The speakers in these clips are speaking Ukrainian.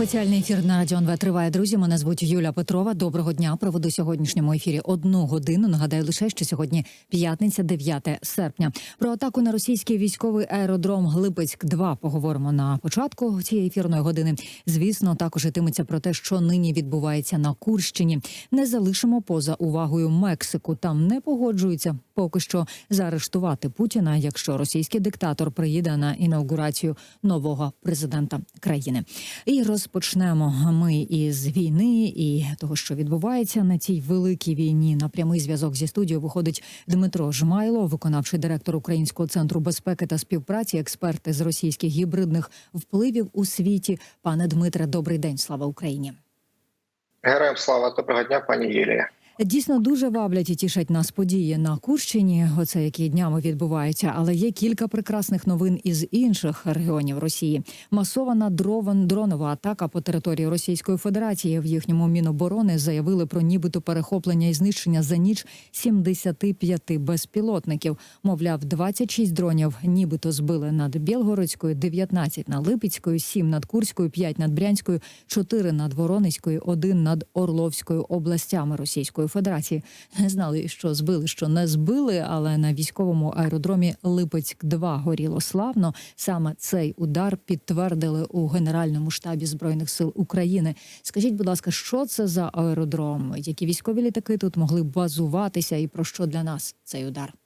Спеціальний ефір на Радіо НВ триває. Друзі, мене звуть Юля Петрова. Доброго дня. Проведу сьогоднішньому ефірі одну годину. Нагадаю лише, що сьогодні п'ятниця, 9 серпня. Про атаку на російський військовий аеродром Глибецьк 2 поговоримо на початку цієї ефірної години. Звісно, також йтиметься про те, що нині відбувається на Курщині. Не залишимо поза увагою Мексику. Там не погоджуються поки що заарештувати Путіна, якщо російський диктатор приїде на інаугурацію нового президента країни. І розпочнемо ми із війни і того, що відбувається на цій великій війні. На прямий зв'язок зі студією виходить Дмитро Жмайло, виконавчий директор Українського центру безпеки та співпраці, експерт з російських гібридних впливів у світі. Пане Дмитре, добрий день. Слава Україні. Героям слава доброго дня, пані Юлія. Дійсно дуже ваблять і тішать нас події на Курщині. Оце які днями відбуваються, але є кілька прекрасних новин із інших регіонів Росії. Масована дрован дронова атака по території Російської Федерації. В їхньому міноборони заявили про нібито перехоплення і знищення за ніч 75 безпілотників. Мовляв, 26 дронів нібито збили над Білгородською, 19 над Липецькою, 7 над Курською, 5 над Брянською, 4 над Воронезькою, 1 над Орловською областями Російської Федерації. Не знали, що збили, що не збили, але на військовому аеродромі Липецьк 2 горіло славно. Саме цей удар підтвердили у Генеральному штабі збройних сил України. Скажіть, будь ласка, що це за аеродром? Які військові літаки тут могли базуватися, і про що для нас цей удар?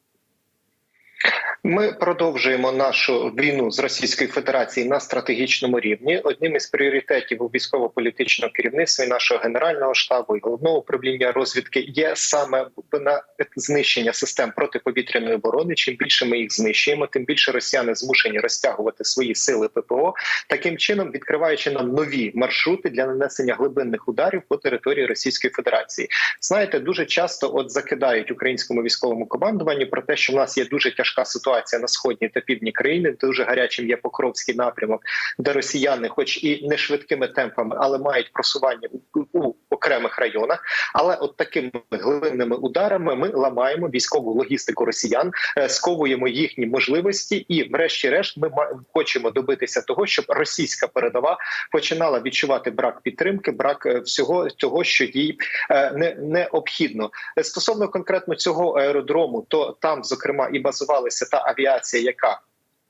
Ми продовжуємо нашу війну з Російською Федерацією на стратегічному рівні. Одним із пріоритетів у військово-політичного керівництва і нашого генерального штабу і головного управління розвідки є саме на знищення систем протиповітряної оборони. Чим більше ми їх знищуємо, тим більше росіяни змушені розтягувати свої сили ППО, таким чином відкриваючи нам нові маршрути для нанесення глибинних ударів по території Російської Федерації. Знаєте, дуже часто от закидають українському військовому командуванню про те, що в нас є дуже тяжка ситуація на сходній та півдні країни. Дуже гарячим є Покровський напрямок, де росіяни, хоч і не швидкими темпами, але мають просування у, окремих районах. Але от такими глибинними ударами ми ламаємо військову логістику росіян, е, сковуємо їхні можливості, і, врешті-решт, ми ма- хочемо добитися того, щоб російська передова починала відчувати брак підтримки, брак е, всього того, що їй е, не необхідно. Стосовно конкретно цього аеродрому, то там, зокрема, і базувалася та авіація, яка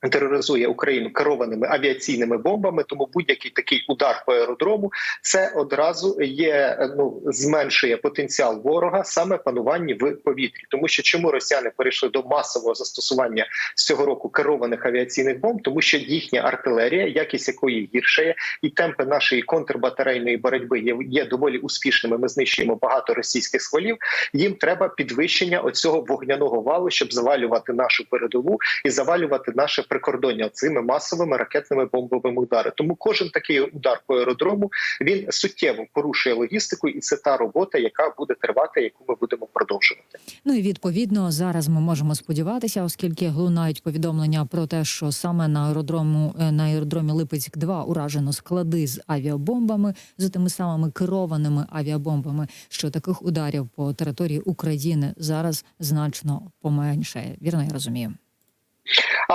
тероризує Україну керованими авіаційними бомбами. Тому будь-який такий удар по аеродрому це одразу є ну зменшує потенціал ворога саме панування в повітрі, тому що чому росіяни перейшли до масового застосування з цього року керованих авіаційних бомб, тому що їхня артилерія, якість якої гіршає, і темпи нашої контрбатарейної боротьби є, є доволі успішними. Ми знищуємо багато російських схвалів. Їм треба підвищення оцього вогняного валу, щоб завалювати нашу передову і завалювати наше прикордоння цими масовими ракетними бомбовими ударами. Тому кожен такий удар по аеродрому він суттєво порушує логістику, і це та робота, яка буде тривати, яку ми будемо продовжувати. Ну і відповідно зараз ми можемо сподіватися, оскільки лунають повідомлення про те, що саме на аеродрому е, на аеродромі Липецьк 2 уражено склади з авіабомбами з тими самими керованими авіабомбами, що таких ударів по території України зараз значно поменшає. Вірно, я розумію.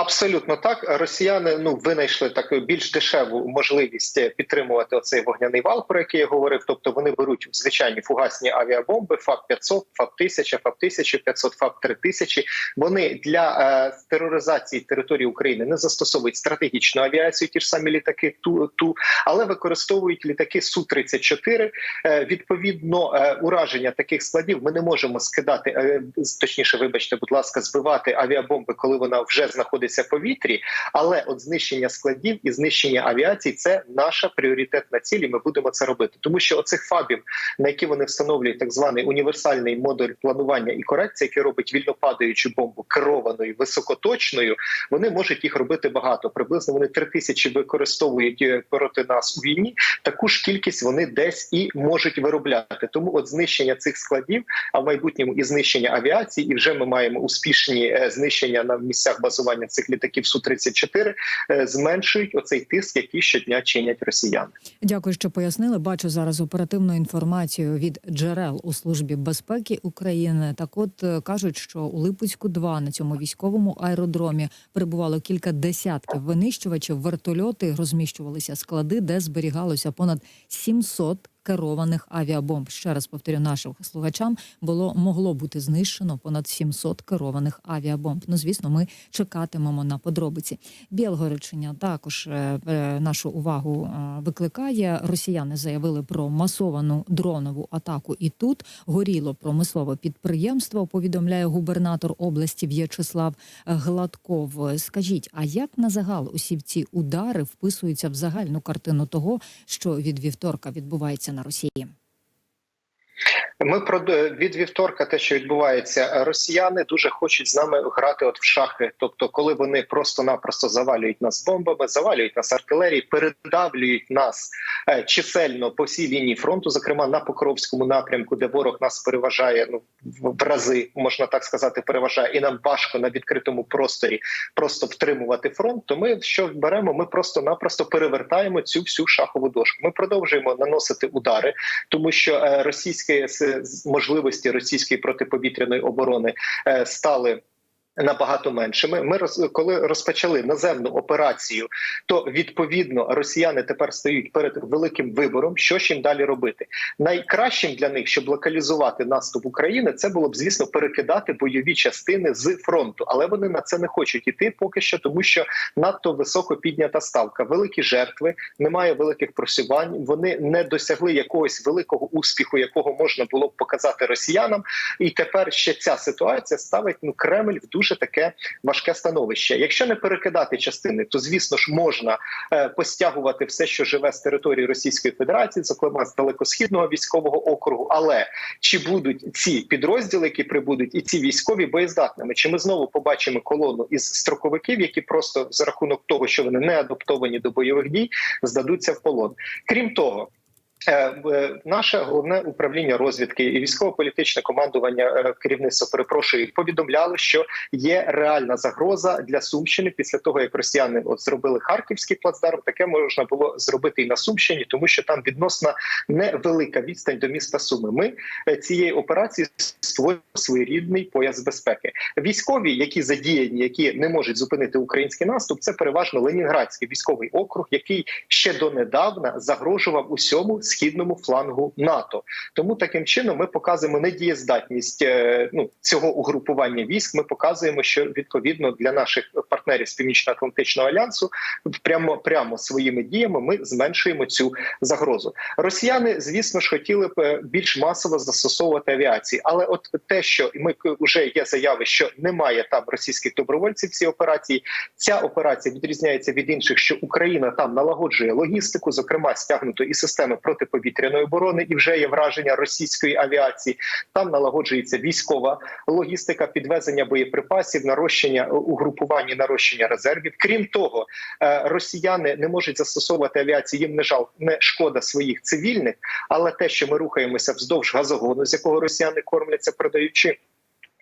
Абсолютно так. Росіяни ну винайшли таку більш дешеву можливість підтримувати оцей вогняний вал, про який я говорив. Тобто вони беруть звичайні фугасні авіабомби, ФАП 500 ФАП 1000 ФАП 1500 ФАП 3000 Вони для е, тероризації території України не застосовують стратегічну авіацію, ті ж самі літаки ту ту, але використовують літаки су 34 Е, Відповідно, е, ураження таких складів ми не можемо скидати е, точніше, вибачте, будь ласка, збивати авіабомби, коли вона вже знаходиться в повітрі. Але от знищення складів і знищення авіації це наша пріоритетна ціль. і Ми будемо це робити, тому що оцих фабів, на які вони встановлюють так званий універсальний модуль планування і корекції, який робить вільнопадаючу бомбу керованою високоточною, вони можуть їх робити багато. Приблизно вони три тисячі використовують е, проти нас у війні. Таку ж кількість вони десь і можуть виробляти. Тому от знищення цих складів, а в майбутньому і знищення авіації, і вже ми маємо успішні е, знищення на місцях базування цих літаків су 34 зменшують оцей тиск, який щодня чинять росіяни. Дякую, що пояснили. Бачу зараз оперативну інформацію від джерел у службі безпеки України. Так, от е, кажуть, що у Липецьку 2 на цьому військовому аеродромі перебувало кілька десятків винищувачів. Вертольоти розміщувалися склади, де зберігалося понад 700 керованих авіабомб. Ще раз повторю нашим слухачам, було могло бути знищено понад 700 керованих авіабомб. Ну, звісно, ми чекатимемо на подробиці. Білгородчиня також е, е, нашу увагу е, викликає. Росіяни заявили про масовану дронову атаку. І тут горіло промислове підприємство. Повідомляє губернатор області В'ячеслав Гладков. Скажіть, а як на загал усі ці удари вписуються в загальну картину того, що від вівторка відбувається на Росії? Ми про від вівторка, те, що відбувається, росіяни дуже хочуть з нами грати от в шахи. Тобто, коли вони просто-напросто завалюють нас бомбами, завалюють нас артилерії, передавлюють нас е, чисельно по всій лінії фронту, зокрема на Покровському напрямку, де ворог нас переважає ну в рази, можна так сказати, переважає, і нам важко на відкритому просторі просто втримувати фронт. То ми що беремо? Ми просто-напросто перевертаємо цю всю шахову дошку. Ми продовжуємо наносити удари, тому що е, російські можливості російської протиповітряної оборони е, стали. Набагато меншими. Ми роз, коли розпочали наземну операцію, то відповідно росіяни тепер стають перед великим вибором, що ж їм далі робити. Найкращим для них, щоб локалізувати наступ України, це було б звісно перекидати бойові частини з фронту, але вони на це не хочуть іти поки що, тому що надто високо піднята ставка, великі жертви, немає великих просувань. Вони не досягли якогось великого успіху, якого можна було б показати росіянам. І тепер ще ця ситуація ставить ну Кремль в дуже таке важке становище. Якщо не перекидати частини, то звісно ж можна е, постягувати все, що живе з території Російської Федерації, зокрема з далекосхідного військового округу. Але чи будуть ці підрозділи, які прибудуть, і ці військові боєздатними? Чи ми знову побачимо колону із строковиків, які просто за рахунок того, що вони не адаптовані до бойових дій, здадуться в полон? Крім того. Е, наше головне управління розвідки і військово-політичне командування е, керівництва перепрошую повідомляли, що є реальна загроза для Сумщини після того, як росіяни от зробили харківський плацдарм. Таке можна було зробити і на Сумщині, тому що там відносно невелика відстань до міста Суми. Ми е, цієї операції створюємо своєрідний пояс безпеки. Військові, які задіяні, які не можуть зупинити український наступ, це переважно Ленінградський військовий округ, який ще донедавна загрожував усьому східному флангу НАТО. Тому таким чином ми показуємо недієздатність е, ну цього угрупування військ. Ми показуємо, що відповідно для наших партнерів з північно-атлантичного альянсу прямо прямо своїми діями ми зменшуємо цю загрозу. Росіяни, звісно ж, хотіли б е, більш масово застосовувати авіації, але от те, що ми вже є заяви, що немає там російських добровольців в цій операції. Ця операція відрізняється від інших, що Україна там налагоджує логістику, зокрема стягнуто і системи протиповітряної оборони, і вже є враження російської авіації. Там налагоджується військова логістика, підвезення боєприпасів, нарощення угрупування, нарощення резервів. Крім того, е, росіяни не можуть застосовувати авіацію. Їм не жал не шкода своїх цивільних, але те, що ми рухаємося вздовж газогону, з якого росіяни кормляться, продаючи.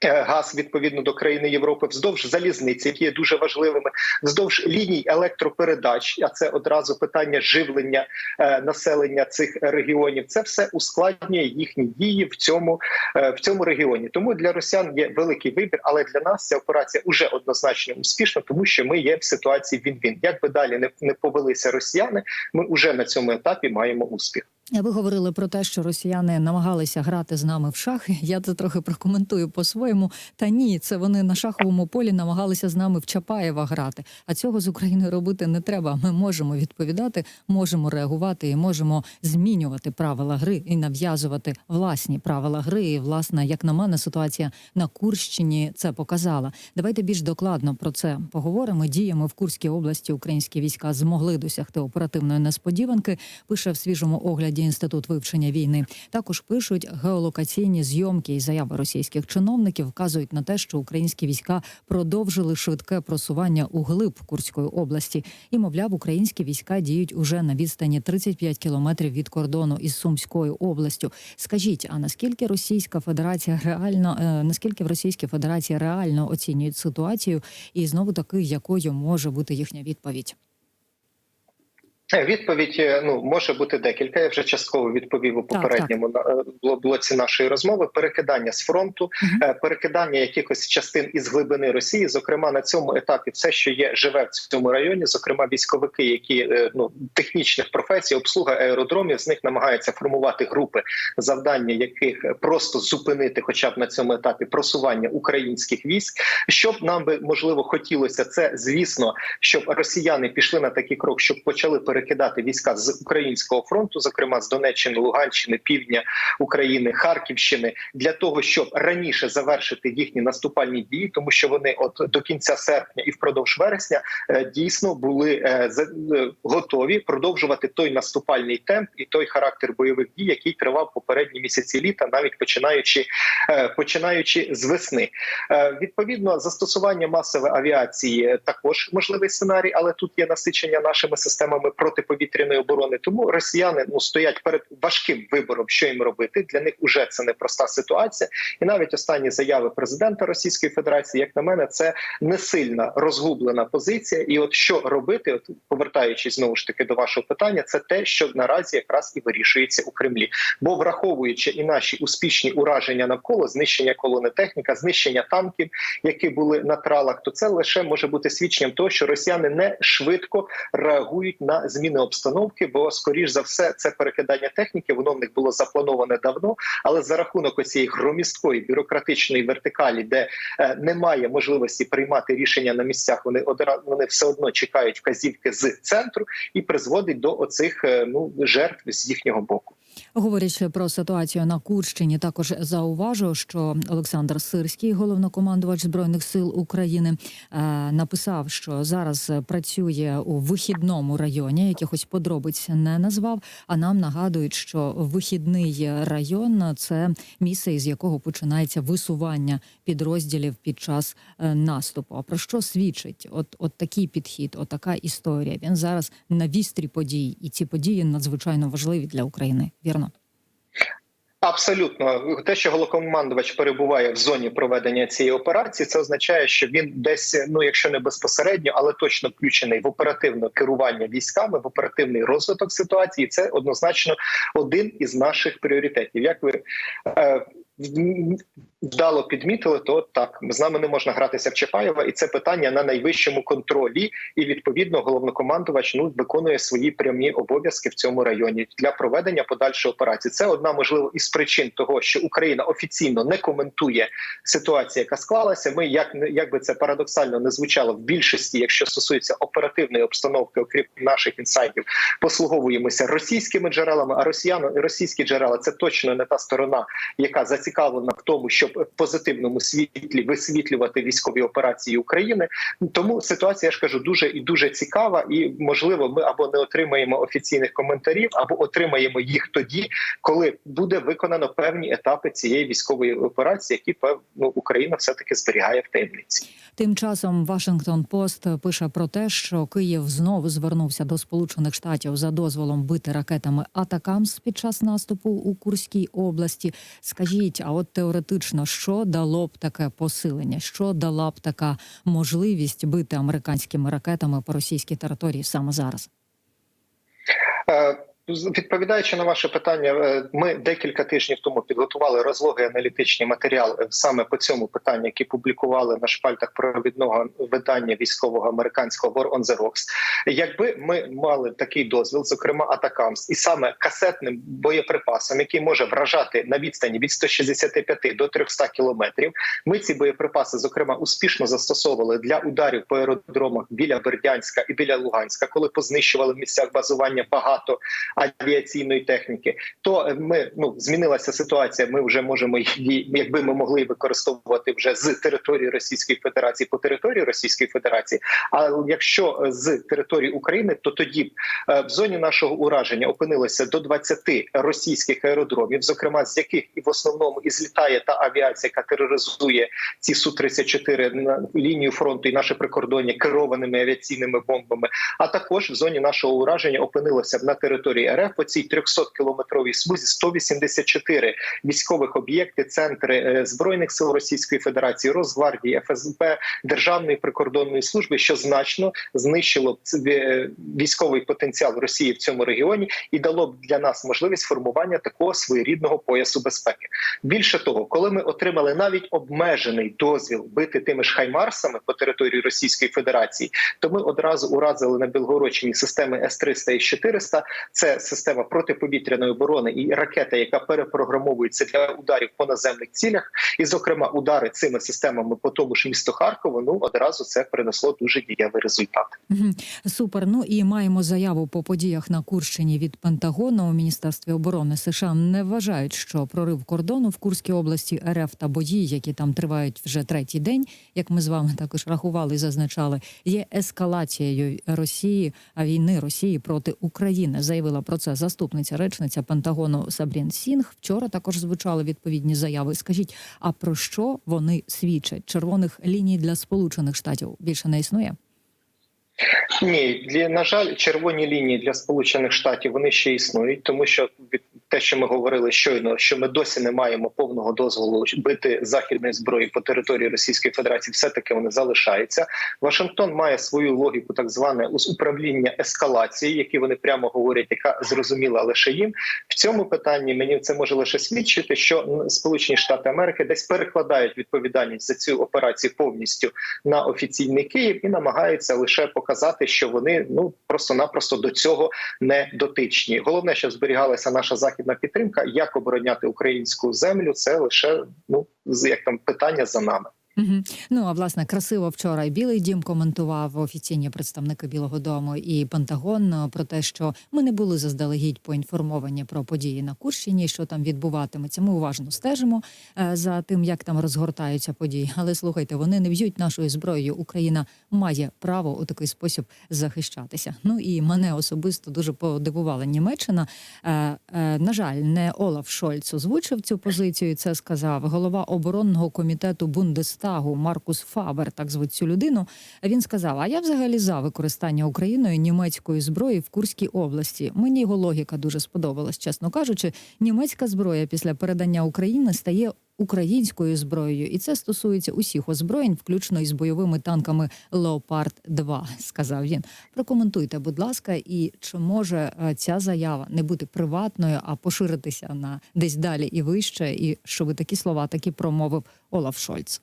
Е, газ відповідно до країни Європи вздовж залізниці, які є дуже важливими, вздовж ліній електропередач. А це одразу питання живлення е, населення цих регіонів. Це все ускладнює їхні дії в цьому е, в цьому регіоні. Тому для росіян є великий вибір, але для нас ця операція вже однозначно успішна, тому що ми є в ситуації він-він. Як би далі не, не повелися росіяни, ми вже на цьому етапі маємо успіх. Ви говорили про те, що росіяни намагалися грати з нами в шахи. Я це трохи прокоментую по-своєму. Та ні, це вони на шаховому полі намагалися з нами в Чапаєва грати. А цього з Україною робити не треба. Ми можемо відповідати, можемо реагувати і можемо змінювати правила гри і нав'язувати власні правила гри. І, власне, як на мене, ситуація на Курщині це показала. Давайте більш докладно про це поговоримо. Діями в Курській області українські війська змогли досягти оперативної несподіванки. Пише в свіжому огляді. Насправді інститут вивчення війни. Також пишуть геолокаційні зйомки і заяви російських чиновників вказують на те, що українські війська продовжили швидке просування у глиб Курської області. І мовляв, українські війська діють уже на відстані 35 кілометрів від кордону із Сумською областю. Скажіть, а наскільки Російська Федерація реально е, наскільки в Російській Федерації реально оцінюють ситуацію, і знову таки якою може бути їхня відповідь? Е, Відповідь е, ну може бути декілька. Я вже частково відповів у попередньому на- е, бло- блоці нашої розмови. Перекидання з фронту, е, перекидання якихось частин із глибини Росії. Зокрема, на цьому етапі все, що є, живе в цьому районі. Зокрема, військовики, які е, ну технічних професій, обслуга аеродромів, з них намагаються формувати групи, завдання яких е, просто зупинити, хоча б на цьому етапі просування українських військ. Щоб нам би можливо хотілося, це звісно, щоб росіяни пішли на такий крок, щоб почали перекидати війська з українського фронту, зокрема з Донеччини, Луганщини, Півдня України, Харківщини, для того, щоб раніше завершити їхні наступальні дії, тому що вони, от до кінця серпня і впродовж вересня, е, дійсно були е, е, готові продовжувати той наступальний темп і той характер бойових дій, який тривав попередні місяці літа, навіть починаючи починаючи з весни. Відповідно, застосування масової авіації також можливий сценарій, але тут є насичення нашими системами протиповітряної оборони. Тому росіяни ну стоять перед важким вибором, що їм робити. Для них уже це непроста ситуація. І навіть останні заяви президента Російської Федерації, як на мене, це не сильна розгублена позиція. І от що робити, от повертаючись знову ж таки до вашого питання, це те, що наразі якраз і вирішується у Кремлі. Бо враховуючи і наші успішні ураження навколо знищення колони техніка, знищення танків, які були на тралах, то це лише може бути свідченням того, що росіяни не швидко реагують на зміни обстановки, бо скоріш за все це перекидання техніки, воно в них було заплановане давно, але за рахунок оцієї громісткої бюрократичної вертикалі, де е, немає можливості приймати рішення на місцях, вони одра вони все одно чекають вказівки з центру і призводить до оцих е, ну жертв з їхнього боку. Говорячи про ситуацію на Курщині, також зауважу, що Олександр Сирський, головнокомандувач збройних сил України, е, написав, що зараз працює у вихідному районі. Якихось подробиць не назвав. А нам нагадують, що вихідний район це місце, із якого починається висування підрозділів під час е, наступу. А про що свідчить? От, от такий підхід, от така історія. Він зараз на вістрі подій, і ці події надзвичайно важливі для України. Вірно. Абсолютно, те, що голокомандувач перебуває в зоні проведення цієї операції, це означає, що він десь, ну якщо не безпосередньо, але точно включений в оперативне керування військами, в оперативний розвиток ситуації. Це однозначно один із наших пріоритетів. Як ви е, вдало підмітили, то так з нами не можна гратися в Чапаєва, і це питання на найвищому контролі. І відповідно головнокомандувач ну виконує свої прямі обов'язки в цьому районі для проведення подальшої операції. Це одна можливо із причин того, що Україна офіційно не коментує ситуацію, яка склалася. Ми як як би це парадоксально не звучало в більшості, якщо стосується оперативної обстановки, окрім наших інсайдів, послуговуємося російськими джерелами. А росіяни російські джерела це точно не та сторона, яка зацікавлена в тому, щоб в позитивному світлі висвітлювати військові операції України. Тому ситуація я ж кажу дуже і дуже цікава, і можливо, ми або не отримаємо офіційних коментарів, або отримаємо їх тоді, коли буде виконано певні етапи цієї військової операції, які певно Україна все таки зберігає в таємниці. Тим часом Вашингтон Пост пише про те, що Київ знову звернувся до Сполучених Штатів за дозволом бити ракетами Атакамс під час наступу у Курській області. Скажіть, а от теоретично, що дало б таке посилення? Що дала б така можливість бити американськими ракетами по російській території саме зараз? Е, Відповідаючи на ваше питання, е, ми декілька тижнів тому підготували розлогий аналітичний матеріал е, саме по цьому питанню, який публікували на шпальтах провідного видання військового американського War on the Rocks. Якби ми мали такий дозвіл, зокрема Атакамс, і саме касетним боєприпасом, який може вражати на відстані від 165 до 300 кілометрів, ми ці боєприпаси, зокрема, успішно застосовували для ударів по аеродромах біля Бердянська і біля Луганська, коли познищували в місцях базування багато авіаційної техніки, то е, ми ну змінилася ситуація. Ми вже можемо її, якби ми могли використовувати вже з території Російської Федерації по території Російської Федерації. А якщо е, з території України, то тоді б е, в зоні нашого ураження опинилося до 20 російських аеродромів, зокрема з яких і в основному і злітає та авіація, яка тероризує ці су 34 на лінію фронту і наше прикордоння керованими авіаційними бомбами. А також в зоні нашого ураження опинилося на території РФ по цій 300 кілометровій смузі 184 військових об'єкти, центри е, збройних сил Російської Федерації, Росгвардії, ФСБ, Державної прикордонної служби, що значно знищило е, військовий потенціал Росії в цьому регіоні і дало б для нас можливість формування такого своєрідного поясу безпеки. Більше того, коли ми отримали навіть обмежений дозвіл бити тими ж хаймарсами по території Російської Федерації, то ми одразу уразили на Білгородщині системи С-300 і С-400. Це система протиповітряної оборони і ракета, яка перепрограмовується для ударів по наземних цілях, і, зокрема, удари цими системами по тому ж місту Харкову. Ну одразу це принесло дуже дієвий результат. Супер. Ну і маємо заяву по подіях на Курщині від Пентагону. У міністерстві оборони США не вважають, що прорив кордону в Курській області РФ та бої, які там тривають вже третій день, як ми з вами також рахували і зазначали, є ескалацією Росії а війни Росії проти України. Заявила про це заступниця речниця Пентагону Сабрін Сінг. Вчора також звучали відповідні заяви. Скажіть, а про що вони свідчать? Червоних ліній для Сполучених Штатів більше не існує? Ні, для на жаль, червоні лінії для сполучених штатів вони ще існують, тому що від те, що ми говорили щойно, що ми досі не маємо повного дозволу бити західної зброї по території Російської Федерації, все таки вони залишаються. Вашингтон має свою логіку, так зване управління ескалації, які вони прямо говорять, яка зрозуміла лише їм. В цьому питанні мені це може лише свідчити, що Сполучені Штати Америки десь перекладають відповідальність за цю операцію повністю на офіційний Київ і намагаються лише показати, що вони ну просто-напросто до цього не дотичні. Головне, щоб зберігалася наша західна підтримка. Як обороняти українську землю, це лише ну як там питання за нами. Мгм. Ну а власне красиво вчора і Білий Дім коментував офіційні представники Білого Дому і Пентагон е, про те, що ми не були заздалегідь поінформовані про події на Курщині, що там відбуватиметься. Ми уважно стежимо е, за тим, як там розгортаються події. Але слухайте, вони не б'ють нашою зброєю. Україна має право у такий спосіб захищатися. Ну і мене особисто дуже подивувала Німеччина. Е, на жаль, не Олаф Шольц озвучив цю позицію. Це сказав голова оборонного комітету Бундестагу Маркус Фабер. Так звуть цю людину. Він сказав: А я взагалі за використання Україною німецької зброї в Курській області. Мені його логіка дуже сподобалась, чесно кажучи. Німецька зброя після передання України стає. Українською зброєю, і це стосується усіх озброєнь, включно із бойовими танками Леопард 2 сказав він. Прокоментуйте, будь ласка, і чи може е, ця заява не бути приватною, а поширитися на десь далі і вище, і що ви такі слова такі промовив Олаф Шольц.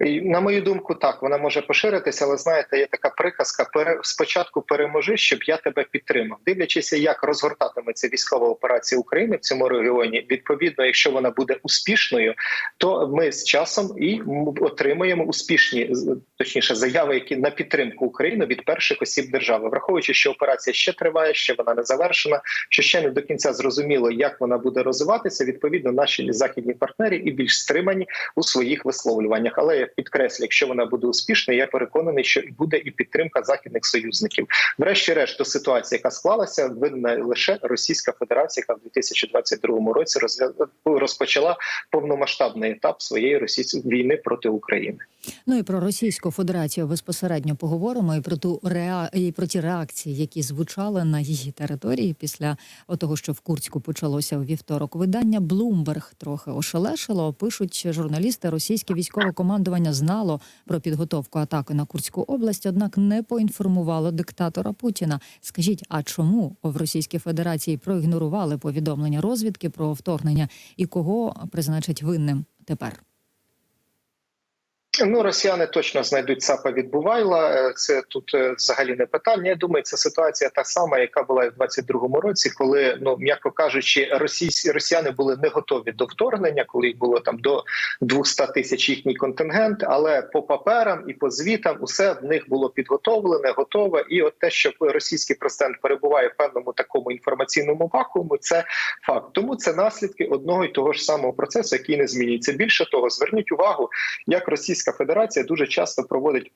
На мою думку, так вона може поширитися, але знаєте, є така приказка: спочатку переможи, щоб я тебе підтримав. Дивлячись, як розгортатиметься військова операція України в цьому регіоні. Відповідно, якщо вона буде успішною, то ми з часом і отримаємо успішні точніше заяви, які на підтримку України від перших осіб держави, враховуючи, що операція ще триває, ще вона не завершена, що ще не до кінця зрозуміло, як вона буде розвиватися. Відповідно, наші західні партнери і більш стримані у своїх висловлюваннях. Але підкреслю, якщо вона буде успішною, я переконаний, що буде і підтримка західних союзників. Врешті-решт, до ситуації, яка склалася, винна лише Російська Федерація, яка в 2022 році розпочала повномасштабний етап своєї російської війни проти України. Ну і про Російську Федерацію безпосередньо поговоримо і про ту реа... і про ті реакції, які звучали на її території після того, що в Курську почалося у вівторок. Видання Bloomberg трохи ошелешило. Пишуть журналісти, російське військове командування знало про підготовку атаки на Курську область, однак не поінформувало диктатора Путіна. Скажіть, а чому в Російській Федерації проігнорували повідомлення розвідки про вторгнення і кого призначать винним тепер? Ну, росіяни точно знайдуть ЦАПа від Бувайла. Е, Це тут е, взагалі не питання. Я думаю, це ситуація та сама, яка була і в 22-му році, коли ну м'яко кажучи, російські росіяни були не готові до вторгнення, коли їх було там до 200 тисяч їхній контингент. Але по паперам і по звітам усе в них було підготовлене, готове. І от те, що російський президент перебуває в певному такому інформаційному вакууму, це факт. Тому це наслідки одного і того ж самого процесу, який не змінюється. Більше того, зверніть увагу, як Російська Федерація дуже часто проводить.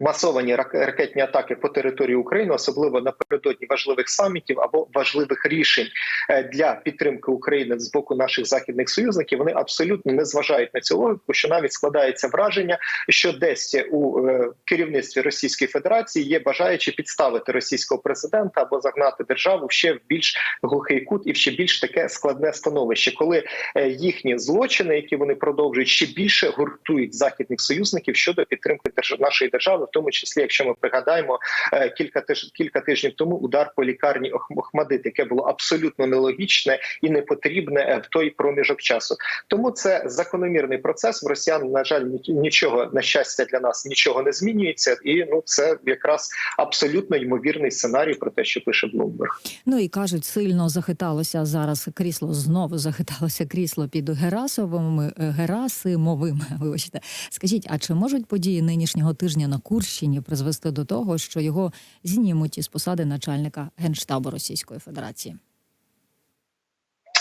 Масовані рак- ракетні атаки по території України, особливо напередодні важливих самітів або важливих рішень е, для підтримки України з боку наших західних союзників, вони абсолютно не зважають на цю логіку, що навіть складається враження, що десь у е, керівництві Російської Федерації є бажаючи підставити російського президента або загнати державу ще в більш глухий кут і в ще більш таке складне становище, коли е, їхні злочини, які вони продовжують, ще більше гуртують західних союзників щодо підтримки нашої держави, в тому числі, якщо ми пригадаємо е, кілька тиж... кілька тижнів тому удар по лікарні Ох- Охмадит, яке було абсолютно нелогічне і непотрібне е, в той проміжок часу. Тому це закономірний процес. В росіян на жаль ні- нічого на щастя для нас нічого не змінюється, і ну це якраз абсолютно ймовірний сценарій про те, що пише Блумберг. Ну і кажуть, сильно захиталося зараз крісло. Знову захиталося крісло під Герасовими е, Герасимовим. Вибачте, скажіть, а чи можуть події нинішнього тижня на Курщині призвести до того, що його знімуть із посади начальника генштабу Російської Федерації?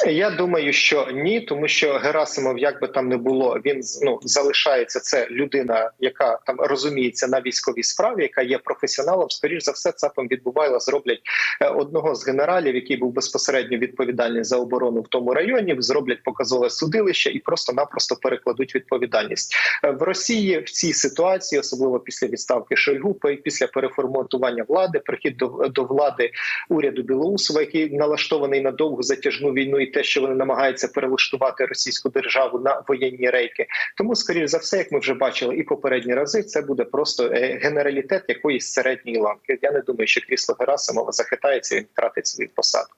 Я думаю, що ні, тому що Герасимов, як би там не було, він ну залишається це людина, яка там розуміється на військовій справі, яка є професіоналом. Скоріш за все, ЦАПом відбувайла зроблять е, одного з генералів, який був безпосередньо відповідальний за оборону в тому районі. Зроблять показове судилище і просто-напросто перекладуть відповідальність Е, в Росії. В цій ситуації, особливо після відставки Шойгу, після переформатування влади, прихід до, до влади уряду Білоусова, який налаштований на довгу затяжну війну, і те, що вони намагаються перелаштувати російську державу на воєнні рейки. Тому, скоріш за все, як ми вже бачили, і попередні рази, це буде просто е, генералітет якоїсь середньої ланки. Я не думаю, що крісло Герасимова захитається і втратить свою посаду.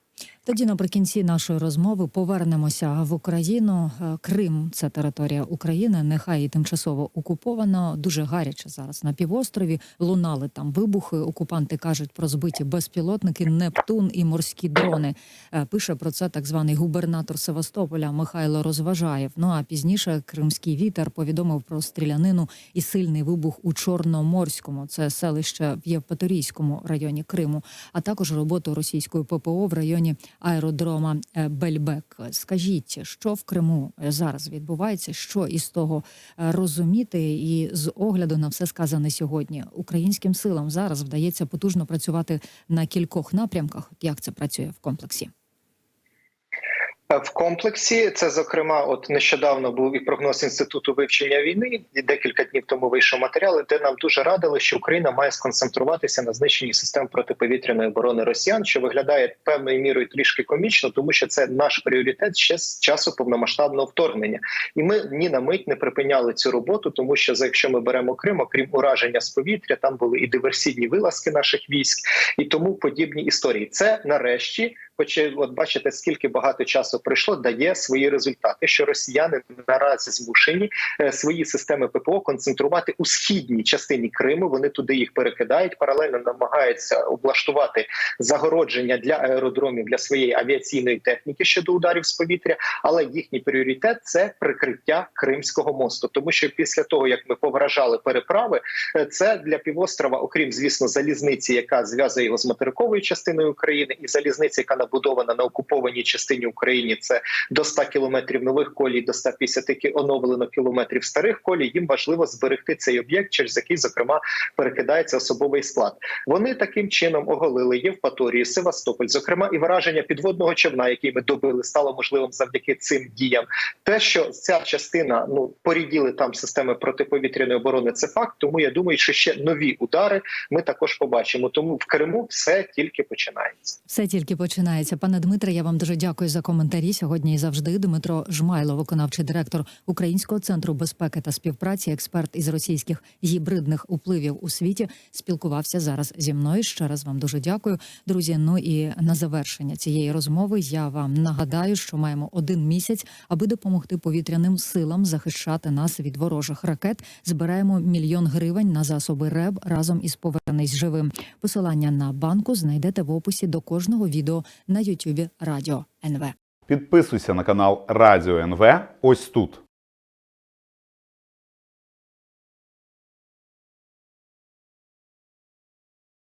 Тоді наприкінці нашої розмови повернемося в Україну. Е, Крим це територія України, нехай і тимчасово окуповано. Дуже гаряче зараз на півострові. Лунали там вибухи. Окупанти кажуть про збиті безпілотники, Нептун і морські дрони. Е, Пише про це так званий губернатор Севастополя Михайло Розважаєв. Ну а пізніше кримський вітер повідомив про стрілянину і сильний вибух у Чорноморському. Це селище в Євпаторійському районі Криму, а також роботу російської ППО в районі аеродрома е, Бельбек. Скажіть, що в Криму е, зараз відбувається? Що із того е, розуміти? І з огляду на все сказане сьогодні українським силам зараз вдається потужно працювати на кількох напрямках. Як це працює в комплексі? В комплексі це зокрема, от нещодавно був і прогноз інституту вивчення війни. І декілька днів тому вийшов матеріал, де нам дуже радили, що Україна має сконцентруватися на знищенні систем протиповітряної оборони Росіян, що виглядає певною мірою трішки комічно, тому що це наш пріоритет ще з часу повномасштабного вторгнення, і ми ні на мить не припиняли цю роботу, тому що за якщо ми беремо Крим, окрім ураження з повітря, там були і диверсійні вилазки наших військ, і тому подібні історії. Це нарешті. Хоч от бачите, скільки багато часу пройшло, дає свої результати. Що росіяни наразі змушені е, свої системи ППО концентрувати у східній частині Криму. Вони туди їх перекидають, паралельно намагаються облаштувати загородження для аеродромів для своєї авіаційної техніки щодо ударів з повітря. Але їхній пріоритет це прикриття Кримського мосту, тому що після того як ми повражали переправи, е, це для півострова, окрім звісно, залізниці, яка зв'язує його з материковою частиною України, і залізниця, яка набудована на окупованій частині України, це до 100 кілометрів нових колій, до 150 кі- оновлено кілометрів старих колій. Їм важливо зберегти цей об'єкт, через який зокрема перекидається особовий склад. Вони таким чином оголили Євпаторію, Севастополь, зокрема, і враження підводного човна, який ми добили, стало можливим завдяки цим діям. Те, що ця частина ну поріділи там системи протиповітряної оборони, це факт. Тому я думаю, що ще нові удари ми також побачимо. Тому в Криму все тільки починається. Все тільки починається. Починається. Пане Дмитре, я вам дуже дякую за коментарі сьогодні і завжди. Дмитро Жмайло, виконавчий директор Українського центру безпеки та співпраці, експерт із російських гібридних впливів у світі, спілкувався зараз зі мною. Ще раз вам дуже дякую, друзі. Ну і на завершення цієї розмови я вам нагадаю, що маємо один місяць, аби допомогти повітряним силам захищати нас від ворожих ракет. Збираємо мільйон гривень на засоби РЕБ разом із повернись живим. Посилання на банку знайдете в описі до кожного відео на Ютубі Радіо НВ. Підписуйся на канал Радіо НВ ось тут.